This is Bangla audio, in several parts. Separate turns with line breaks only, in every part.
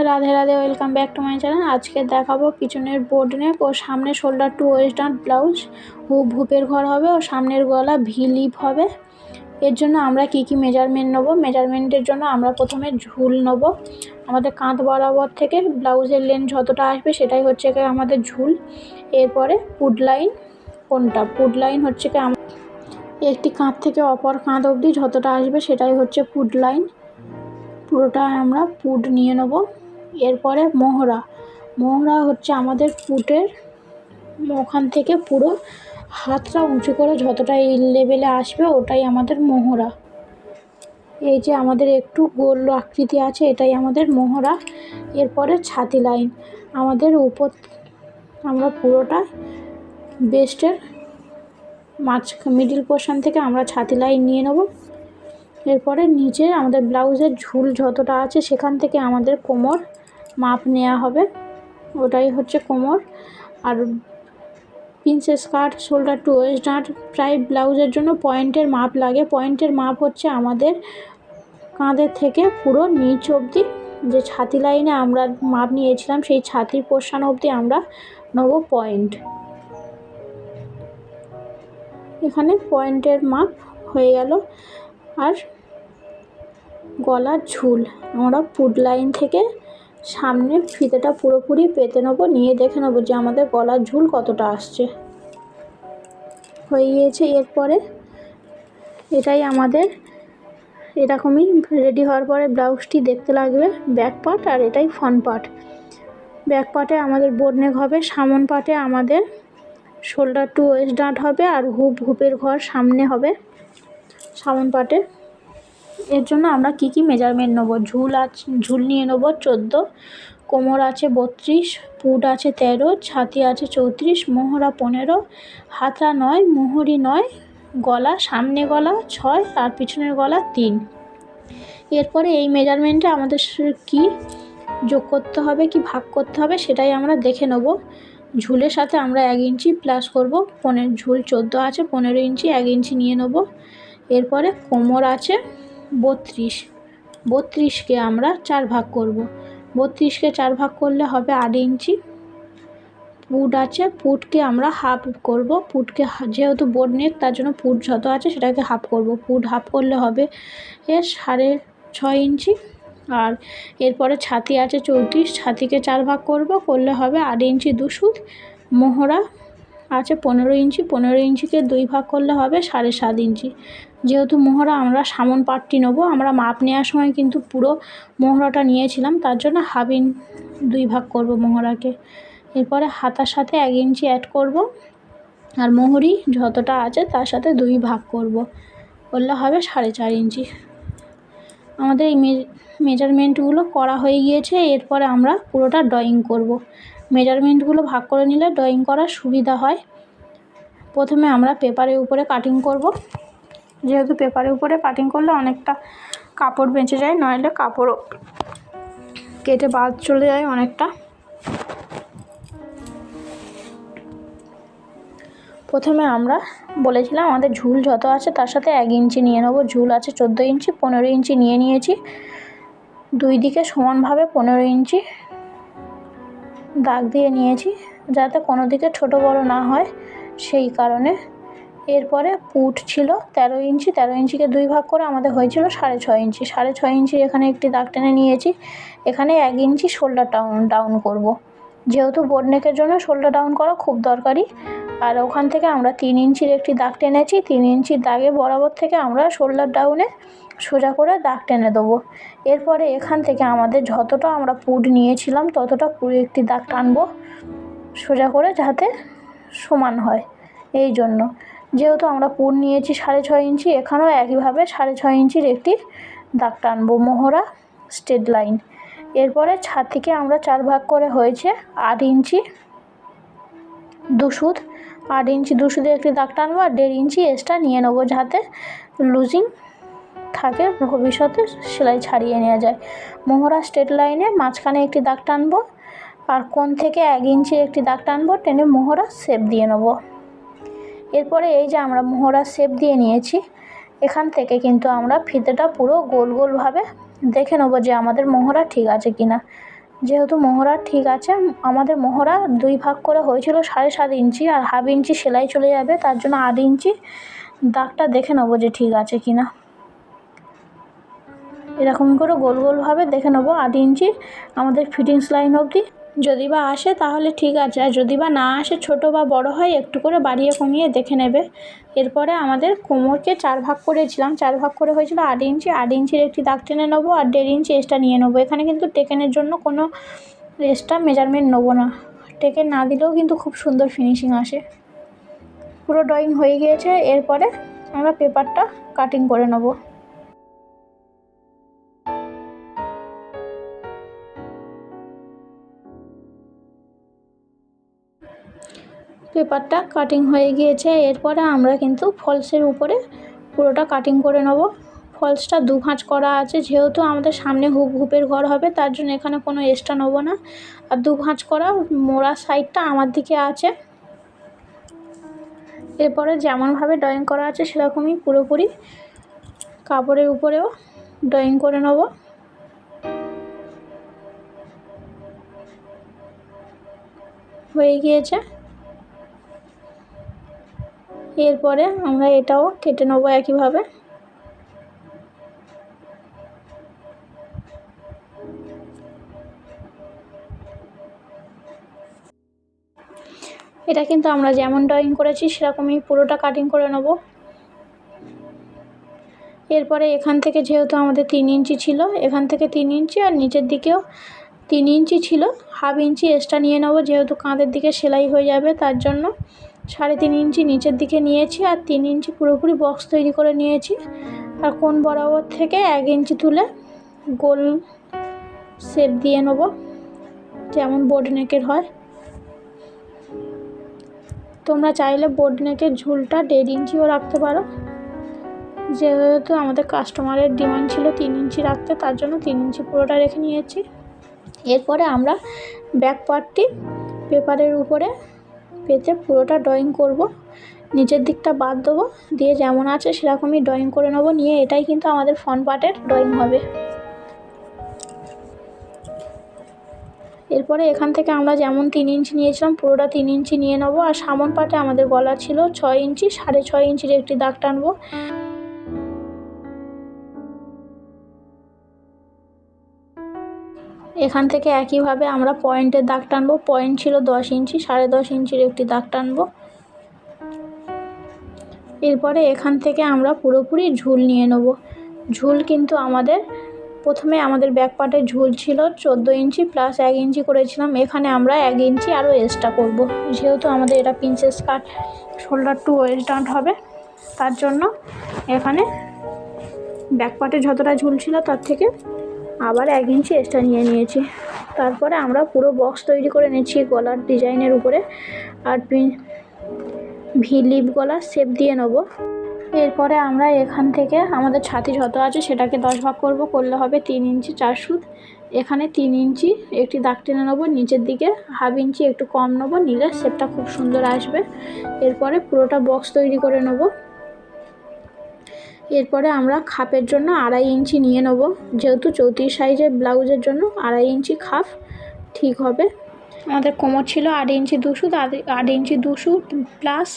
Radhe Radhe welcome back to my channel আজকে দেখাবো পিছনের বোর্ড নেক ও সামনে shoulder to waist western blouse hoop হুপের ঘর হবে, ও সামনের গলা ভি লিপ হবে। এর জন্য আমরা কি কি মেজারমেন্ট নেব? মেজারমেন্টের জন্য আমরা প্রথমে ঝুল নেব। আমাদের কাঁধ বরাবর থেকে ব্লাউজের লেন্থ যতটা আসবে সেটাই হচ্ছে গিয়ে আমাদের ঝুল। এরপরে পুড লাইন কোনটা? পুড লাইন হচ্ছে কি একটি কাঁধ থেকে অপর কাঁধ অবধি যতটা আসবে সেটাই হচ্ছে পুড লাইন পুরোটা আমরা পুড নিয়ে নেব। এরপরে মোহরা। মোহরা হচ্ছে আমাদের পুটের, ওখান থেকে পুরো হাতটা উঁচু করে যতটা এই লেভেলে আসবে ওটাই আমাদের মোহরা। এই যে আমাদের একটু গোল আকৃতি আছে, এটাই আমাদের মোহরা। এরপরে ছাতি লাইন। আমাদের উপর আমরা পুরোটা বেস্টের মাঝ মিডিল পোর্শন থেকে আমরা ছাতি লাইন নিয়ে নেব। এরপরে নিচে আমাদের ব্লাউজের ঝুল যতটা আছে সেখান থেকে আমাদের কোমর মাপ নেওয়া হবে। ওটাই হচ্ছে কোমর। আর princess skirt shoulder to waist প্রায় ব্লাউজের জন্য পয়েন্টের মাপ লাগে। পয়েন্টের মাপ হচ্ছে আমাদের কাঁধের থেকে পুরো নিচ অবধি। যে ছাতি লাইনে আমরা মাপ নিয়েছিলাম, সেই ছাতির পোর্শন অবধি আমরা নেব পয়েন্ট। এখানে পয়েন্টের মাপ হয়ে গেল। আর গলার ঝুল, আমরা পুড লাইন থেকে সামনে ফিতেটা পুরোপুরি পেতে নেব, নিয়ে দেখে নেব যে আমাদের গলার ঝুল কতটা আসছে। হয়ে গিয়েছে, এরপরে এটাই আমাদের এরকমই রেডি হওয়ার পরে ব্লাউজটি দেখতে লাগবে ব্যাক পার্ট আর এটাই ফ্রন্ট পার্ট ব্যাক পার্টে আমাদের বোর্ড নেক হবে, সামন পার্টে আমাদের শোল্ডার টু ওয়েস্ট ডাঁট হবে, আর হুপ হুপের ঘর সামনে হবে, সামন পার্টে এর জন্য আমরা কি কি মেজারমেন্ট নেব? ঝুল আছে, ঝুল নিয়ে নেব চোদ্দ, কোমর আছে বত্রিশ, পুট আছে তেরো, ছাতি আছে চৌত্রিশ, মোহরা পনেরো হাতা নয়, মোহরি নয়, গলা সামনে গলা ছয় আর পিছনের গলা তিন। এরপরে এই মেজারমেন্টে আমাদের কি যোগ করতে হবে, কি ভাগ করতে হবে সেটাই আমরা দেখে নেব। ঝুলের সাথে আমরা এক ইঞ্চি প্লাস করব পনেরো ঝুল চোদ্দ আছে, পনেরো ইঞ্চি এক ইঞ্চি নিয়ে নেব। এরপরে কোমর আছে বত্রিশ। বত্রিশকে আমরা চার ভাগ করব। বত্রিশকে চার ভাগ করলে হবে আট ইঞ্চি। পুট আছে, পুটকে আমরা হাফ করব। পুটকে যেহেতু বোর্ড নেক তার জন্য পুট যত আছে সেটাকে হাফ করব। পুট হাফ করলে হবে এর সাড়ে ছয় ইঞ্চি। আর এরপরে ছাতি আছে চৌত্রিশ, ছাতিকে চার ভাগ করব। করলে হবে আট ইঞ্চি দুশুদ মোহরা আছে পনেরো ইঞ্চি, পনেরো ইঞ্চিকে দুই ভাগ করলে হবে সাড়ে সাত ইঞ্চি। যেহেতু মোহরা আমরা সামন পাটটি নেব, আমরা মাপ নেওয়ার সময় কিন্তু পুরো মোহরাটা নিয়েছিলাম, তার জন্য হাফ ইন, দুই ভাগ করব মোহরাকে। এরপরে হাতার সাথে এক ইঞ্চি অ্যাড করব, আর মোহরি যতটা আছে তার সাথে দুই ভাগ করব, করলে হবে সাড়ে চার ইঞ্চি। আমাদের এই মেজারমেন্টগুলো করা হয়ে গিয়েছে, এরপরে আমরা পুরোটা ড্রয়িং করব। মেজারমেন্টগুলো ভাগ করে নিলে ড্রয়িং করার সুবিধা হয়। প্রথমে আমরা পেপারের উপরে কাটিং করব। যেহেতু পেপারের উপরে কাটিং করলে অনেকটা কাপড় বেঁচে যায়, নইলে কাপড়ও কেটে বাদ চলে যায় অনেকটা। প্রথমে আমরা বলেছিলাম আমাদের ঝুল যত আছে তার সাথে এক ইঞ্চি নিয়ে নেব। ঝুল আছে চোদ্দ ইঞ্চি, পনেরো ইঞ্চি নিয়ে নিয়েছি। দুই দিকে সমানভাবে পনেরো ইঞ্চি দাগ দিয়ে নিয়েছি যাতে কোনো দিকে ছোটো বড় না হয় সেই কারণে। এরপরে পুট ছিল তেরো ইঞ্চি, তেরো ইঞ্চিকে দুই ভাগ করে আমাদের হয়েছিল সাড়ে ছয় ইঞ্চি। সাড়ে ছয় ইঞ্চি এখানে একটি দাগ টেনে নিয়েছি। এখানে এক ইঞ্চি শোল্ডার ডাউন ডাউন করব। যেহেতু বোর্ড নেকের জন্য শোল্ডার ডাউন করা খুব দরকারি। আর ওখান থেকে আমরা তিন ইঞ্চির একটি দাগ টেনেছি। তিন ইঞ্চির দাগে বরাবর থেকে আমরা শোল্ডার ডাউনে সোজা করে দাগ টেনে দেবো। এরপরে এখান থেকে আমাদের যতটা আমরা পুট নিয়েছিলাম, ততটা পুরো একটি দাগ টানবো, সোজা করে যাতে সমান হয় এই জন্য। যেহেতু আমরা পুর নিয়েছি সাড়ে ছয় ইঞ্চি, এখানেও একইভাবে সাড়ে ছয় ইঞ্চির একটি দাগ টানবো, মোহরা স্ট্রেট লাইন। এরপরে ছাতিকে আমরা চার ভাগ করে হয়েছে আট ইঞ্চি দুশুদ আট ইঞ্চি দুশুদে একটি দাগ টানবো আর দেড় ইঞ্চি এক্সট্রা নিয়ে নেব যাতে লুজিং থাকে ভবিষ্যতে সেলাই ছাড়িয়ে নেওয়া যায়। মোহরা স্ট্রেট লাইনে মাঝখানে একটি দাগ টানবো আর কোন থেকে এক ইঞ্চি একটি দাগ টানবো, টেনে মোহরা শেপ দিয়ে নেব। এরপরে এই যে আমরা মোহরা শেপ দিয়ে নিয়েছি, এখান থেকে কিন্তু আমরা ফিতেটা পুরো গোল গোলভাবে দেখে নেব যে আমাদের মোহরা ঠিক আছে কি না যেহেতু মোহরা ঠিক আছে, আমাদের মোহরা দুই ভাগ করে হয়েছিল সাড়ে সাত ইঞ্চি আর হাফ ইঞ্চি সেলাই চলে যাবে, তার জন্য আট ইঞ্চি দাগটা দেখে নেব যে ঠিক আছে কি না এরকম করে গোল গোলভাবে দেখে নেব আট ইঞ্চি আমাদের ফিটিংস লাইন অবধি। যদি বা আসে তাহলে ঠিক আছে, আর যদি বা না আসে, ছোটো বা বড় হয়, একটু করে বাড়িয়ে কমিয়ে দেখে নেবে। এরপরে আমাদের কোমরকে চার ভাগ করেছিলাম, চার ভাগ করে হয়েছিল আট ইঞ্চি। আট ইঞ্চির একটি দাগ টেনে নেব আর দেড় ইঞ্চি এক্সট্রা নিয়ে নেব। এখানে কিন্তু টেকেনের জন্য কোনো এক্সট্রা মেজারমেন্ট নেব না। টেকেন না দিলেও কিন্তু খুব সুন্দর ফিনিশিং আসে। পুরো ড্রয়িং হয়ে গিয়েছে। এরপরে আমরা পেপারটা কাটিং করে নেব। পেপারটা কাটিং হয়ে গিয়েছে। এরপরে আমরা কিন্তু ফলসের উপরে পুরোটা কাটিং করে নেব। ফলসটা দু ভাঁজ করা আছে। যেহেতু আমাদের সামনে হুপ হুপের ঘর হবে, তার জন্য এখানে কোনো এক্সট্রা নেব না। আর দু ভাঁজ করা মোড়া সাইডটা আমার দিকে আছে। এরপরে যেমনভাবে ড্রয়িং করা আছে, সেরকমই পুরোপুরি কাপড়ের উপরেও ড্রয়িং করে নেব। হয়ে গিয়েছে। এরপরে আমরা এটাও কেটে নেব একইভাবে। এটা কিন্তু আমরা যেমন ড্রয়িং করেছি, সেরকমই পুরোটা কাটিং করে নেব। এরপরে এখান থেকে যেহেতু আমাদের তিন ইঞ্চি ছিল, এখান থেকে তিন ইঞ্চি আর নিচের দিকেও তিন ইঞ্চি ছিল। হাফ ইঞ্চি এক্সট্রা নিয়ে নেব, যেহেতু কাঁধের দিকে সেলাই হয়ে যাবে, তার জন্য সাড়ে তিন ইঞ্চি নিচের দিকে নিয়েছি আর তিন ইঞ্চি পুরোপুরি বক্স তৈরি করে নিয়েছি। আর কোন বরাবর থেকে এক ইঞ্চি তুলে গোল শেপ দিয়ে নেব, যেমন বোর্ড নেকের হয়। তোমরা চাইলে বোর্ড নেকের ঝুলটা দেড় ইঞ্চিও রাখতে পারো। যেহেতু আমাদের কাস্টমারের ডিমান্ড ছিল তিন ইঞ্চি রাখতে, তার জন্য তিন ইঞ্চি পুরোটা রেখে নিয়েছি। এরপরে আমরা ব্যাক পার্টটি পেপারের উপরে পেতে পুরোটা ড্রয়িং করব। নিচের দিকটা বাদ দেবো। দিয়ে যেমন আছে সেরকমই ড্রয়িং করে নেব। নিয়ে এটাই কিন্তু আমাদের ফ্রন্ট পার্টের ড্রয়িং হবে। এরপরে এখান থেকে আমরা যেমন তিন ইঞ্চি নিয়েছিলাম, পুরোটা তিন ইঞ্চি নিয়ে নেব। আর সামন পাটে আমাদের গলা ছিল ছয় ইঞ্চি সাড়ে ছয় ইঞ্চির একটি দাগ টানবো। এখান থেকে একইভাবে আমরা পয়েন্টের দাগ টানবো। পয়েন্ট ছিল দশ ইঞ্চি, সাড়ে দশ ইঞ্চির একটি দাগ টানবো। এরপরে এখান থেকে আমরা পুরোপুরি ঝুল নিয়ে নেব। ঝুল কিন্তু আমাদের, প্রথমে আমাদের ব্যাক পার্টের ঝুল ছিল চোদ্দ ইঞ্চি প্লাস এক ইঞ্চি করেছিলাম। এখানে আমরা এক ইঞ্চি আরও এক্সট্রা করব। যেহেতু আমাদের এটা princess cut shoulder to waist হবে। তার জন্য এখানে ব্যাক পার্টে যতটা ঝুল ছিল তার থেকে আবার এক ইঞ্চি এক্সট্রা নিয়ে নিয়েছি। তারপরে আমরা পুরো বক্স তৈরি করে নিয়েছি গলার ডিজাইনের উপরে। আর ভি লিপ গলার শেপ দিয়ে নেব। এরপরে আমরা এখান থেকে আমাদের ছাতি যত আছে সেটাকে দশ ভাগ করব। করলে হবে তিন ইঞ্চি চার সুদ এখানে তিন ইঞ্চি একটি দাগ টেনে নেব। নিচের দিকে হাফ ইঞ্চি একটু কম নেব। নিলে শেপটা খুব সুন্দর আসবে। এরপরে পুরোটা বক্স তৈরি করে নেব। এরপরে আমরা খাপের জন্য আড়াই ইঞ্চি নিয়ে নেব। যেহেতু চৌত্রিশ সাইজের ব্লাউজের জন্য আড়াই ইঞ্চি খাপ ঠিক হবে। আমাদের কোমর ছিল আট ইঞ্চি দুশো আট ইঞ্চি দুশো প্লাস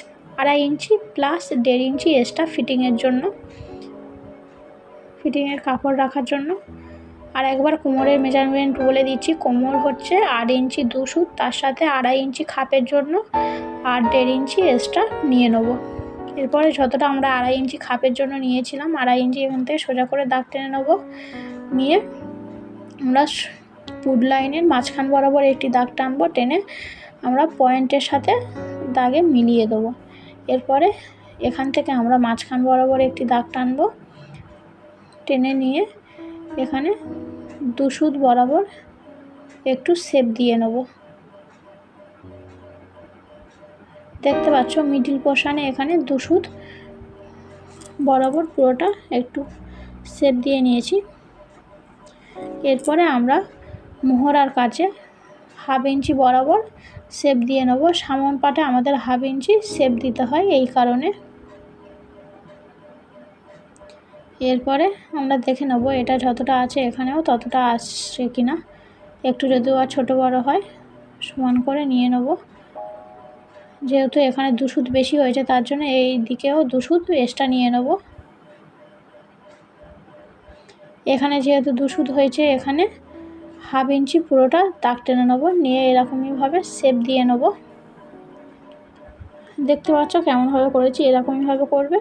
আড়াই ইঞ্চি প্লাস দেড় ইঞ্চি এক্সট্রা ফিটিংয়ের জন্য, ফিটিংয়ের কাপড় রাখার জন্য। আর একবার কোমরের মেজারমেন্ট বলে দিচ্ছি, কোমর হচ্ছে আট ইঞ্চি দুশো, তার সাথে আড়াই ইঞ্চি খাপের জন্য আর দেড় ইঞ্চি এক্সট্রা নিয়ে নেব। এরপরে যতটা আমরা আড়াই ইঞ্চি খাপের জন্য নিয়েছিলাম, আড়াই ইঞ্চি এখান থেকে সোজা করে দাগ টেনে নেব। নিয়ে আমরা পুড লাইনের মাঝখান বরাবর একটি দাগ টানবো, টেনে আমরা পয়েন্টের সাথে দাগে মিলিয়ে দেবো। এরপরে এখান থেকে আমরা মাঝখান বরাবর একটি দাগ টানবো, টেনে নিয়ে এখানে দুশুদ বরাবর একটু সেপ দিয়ে নেব। দেখতে পাচ্ছ মিডিল পোর্শানে এখানে দুশুদ বরাবর পুরোটা একটু সেপ দিয়ে নিয়েছি। এরপরে আমরা মোহরার কাছে হাফ ইঞ্চি বরাবর সেপ দিয়ে নেব। সামন পাটে আমাদের হাফ ইঞ্চি সেপ দিতে হয় এই কারণে। এরপরে আমরা দেখে নেব এটা যতটা আছে এখানেও ততটা আসছে কিনা। একটু যদি বা ছোটো বড়ো হয়, সমান করে নিয়ে নেব। যেহেতু এখানে দুশুদ বেশি হয়েছে, তার জন্য এই দিকেও দুশুদ এক্সট্রা নিয়ে নেব। এখানে যেহেতু দুশুদ হয়েছে, এখানে হাফ ইঞ্চি পুরোটা দাগ টেনে নেব, নিয়ে এরকমইভাবে শেপ দিয়ে নেব। দেখতে পাচ্ছ কেমনভাবে করেছি, এরকমইভাবে করবে,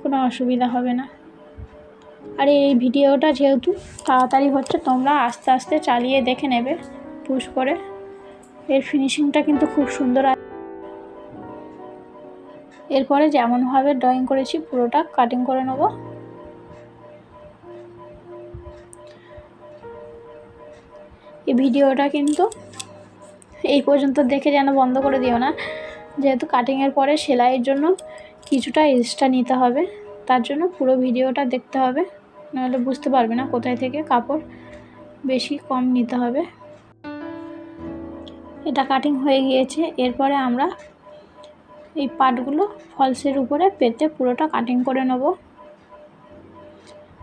কোনো অসুবিধা হবে না। আর এই ভিডিওটা যেহেতু তাড়াতাড়ি হচ্ছে, তোমরা আস্তে আস্তে চালিয়ে দেখে নেবে পুশ করে। এর ফিনিশিংটা কিন্তু খুব সুন্দর এরপরে যেমনভাবে ড্রয়িং করেছি, পুরোটা কাটিং করে নেব। এই ভিডিওটা কিন্তু এই পর্যন্ত দেখে যেন বন্ধ করে দিও না। যেহেতু কাটিংয়ের পরে সেলাইয়ের জন্য কিছুটা এক্সট্রা নিতে হবে, তার জন্য পুরো ভিডিওটা দেখতে হবে। নাহলে বুঝতে পারবে না কোথায় থেকে কাপড় বেশি কম নিতে হবে। এটা কাটিং হয়ে গিয়েছে, এরপরে আমরা এই পাটগুলো ফলসের উপরে পেতে পুরোটা কাটিং করে নেব।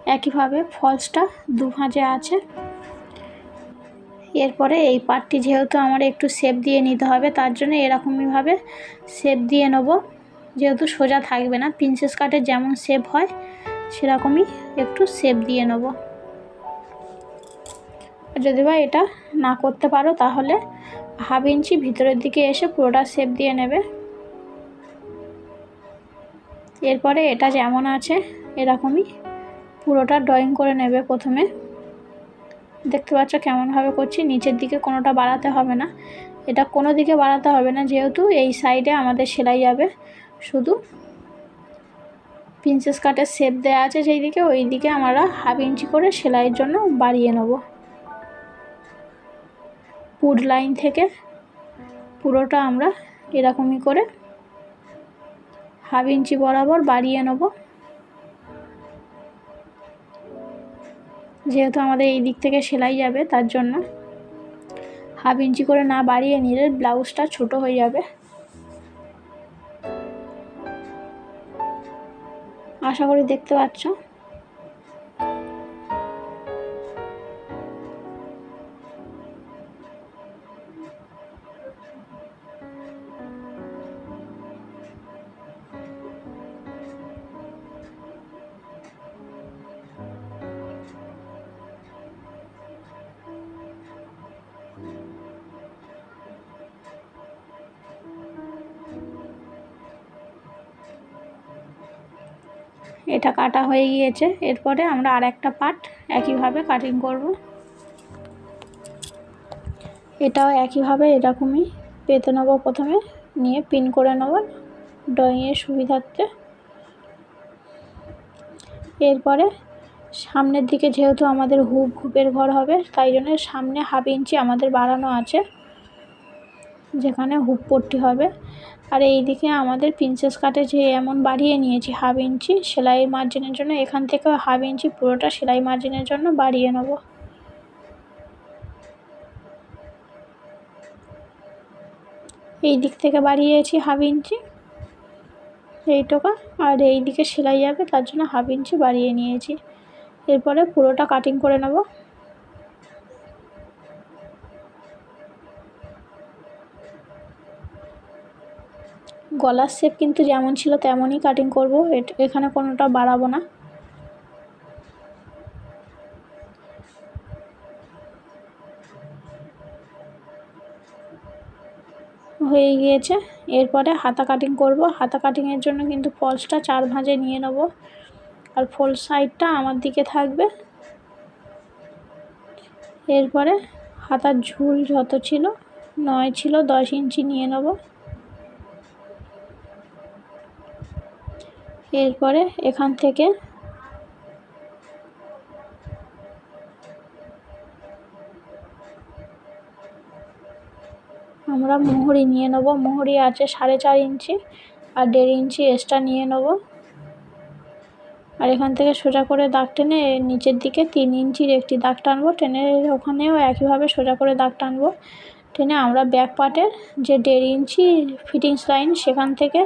একইভাবে ফলসটা দু ভাঁজে আছে। এরপরে এই পাটটি যেহেতু আমার একটু শেপ দিয়ে নিতে হবে, তার জন্য এরকমইভাবে শেপ দিয়ে নেব। যেহেতু সোজা থাকবে না প্রিন্সেস কাটের যেমন শেপ হয়, সেরকমই একটু শেপ দিয়ে নেব। যদি বা এটা না করতে পারো, তাহলে হাফ ইঞ্চি ভিতরের দিকে এসে পুরোটা শেপ দিয়ে নেবে। এরপরে এটা যেমন আছে, এরকমই পুরোটা ড্রয়িং করে নেবে প্রথমে। দেখতে পাচ্ছ কেমনভাবে করছি, নিচের দিকে কোনোটা বাড়াতে হবে না। এটা কোনো দিকে বাড়াতে হবে না, যেহেতু এই সাইডে আমাদের সেলাই যাবে। শুধু প্রিন্সেস কাটের শেপ দেওয়া আছে সেই দিকে ওই দিকে আমরা হাফ ইঞ্চি করে সেলাইয়ের জন্য বাড়িয়ে নেব। পুড লাইন থেকে পুরোটা আমরা এরকমই করে হাফ ইঞ্চি বরাবর বাড়িয়ে নেব। যেহেতু আমাদের এই দিক থেকে সেলাই যাবে, তার জন্য হাফ ইঞ্চি করে না বাড়িয়ে নিলে ব্লাউজটা ছোট হয়ে যাবে। আশা করি দেখতে পাচ্ছ। এটা কাটা হয়ে গিয়েছে। এরপরে আমরা আর একটা পার্ট একইভাবে কাটিং করব। এটাও একইভাবে এরকমই পেতে নেব প্রথমে, নিয়ে পিন করে নেব ড্রয়িংয়ের সুবিধার্থে। এরপরে সামনের দিকে যেহেতু আমাদের হুপ হুপের ঘর হবে, তাই জন্য সামনে হাফ ইঞ্চি আমাদের বাড়ানো আছে, যেখানে হুপ পট্টি হবে। আর এই দিকে আমাদের প্রিন্সেস কাটে যে এমন বাড়িয়ে নিয়েছি হাফ ইঞ্চি সেলাই মার্জিনের জন্য, এখান থেকে হাফ ইঞ্চি পুরোটা সেলাই মার্জিনের জন্য বাড়িয়ে নেব। এই দিক থেকে বাড়িয়েছি হাফ ইঞ্চি এইটুকু, আর এই দিকে সেলাই যাবে, তার জন্য হাফ ইঞ্চি বাড়িয়ে নিয়েছি। এরপরে পুরোটা কাটিং করে নেব। গলার শেপ কিন্তু যেমন ছিল তেমনই কাটিং করব। এখানে কোনোটা বাড়াবো না। হয়ে গিয়েছে। এরপরে হাতা কাটিং করব। হাতা কাটিংয়ের জন্য কিন্তু ফলসটা চার ভাঁজে নিয়ে নেব। আর ফোল সাইডটা আমার দিকে থাকবে। এরপরে হাতার ঝুল যত ছিল, নয় ছিল, দশ ইঞ্চি নিয়ে নেব। এরপরে এখান থেকে আমরা মোহরি নিয়ে নেব। মোহরি আছে সাড়ে চার ইঞ্চি আর দেড় ইঞ্চি এক্সট্রা নিয়ে নেব। আর এখান থেকে সোজা করে দাগ টেনে নিচের দিকে তিন ইঞ্চির একটি দাগ টানবো। টেনে ওখানেও একইভাবে সোজা করে দাগ টানবো। টেনে আমরা ব্যাক পার্টের যে দেড় ইঞ্চি ফিটিংস লাইন সেখান থেকে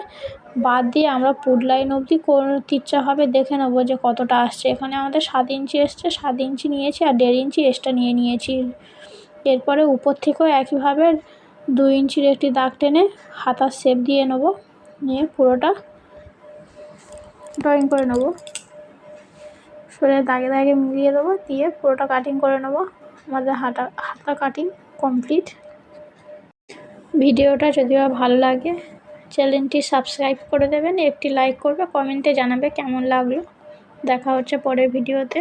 বাদ দিয়ে আমরা পুড লাইন অবধি কোন হবে দেখে নেব যে কতটা আসছে। এখানে আমাদের সাত ইঞ্চি এসছে, সাত ইঞ্চি নিয়েছি আর দেড় ইঞ্চি এক্সট্রা নিয়ে নিয়েছি। এরপরে উপর থেকেও একইভাবে দুই ইঞ্চির একটি দাগ টেনে হাতার শেপ দিয়ে নেব, নিয়ে পুরোটা ড্রয়িং করে নেব। সরে দাগে দাগে মিলিয়ে দেবো, দিয়ে পুরোটা কাটিং করে নেব। আমাদের হাতা হাতা কাটিং কমপ্লিট ভিডিওটা যদি ভালো লাগে চ্যানেলটি সাবস্ক্রাইব করে দেবেন, একটি লাইক করবে, কমেন্টে জানাবে কেমন লাগল। দেখা হচ্ছে পরের ভিডিওতে।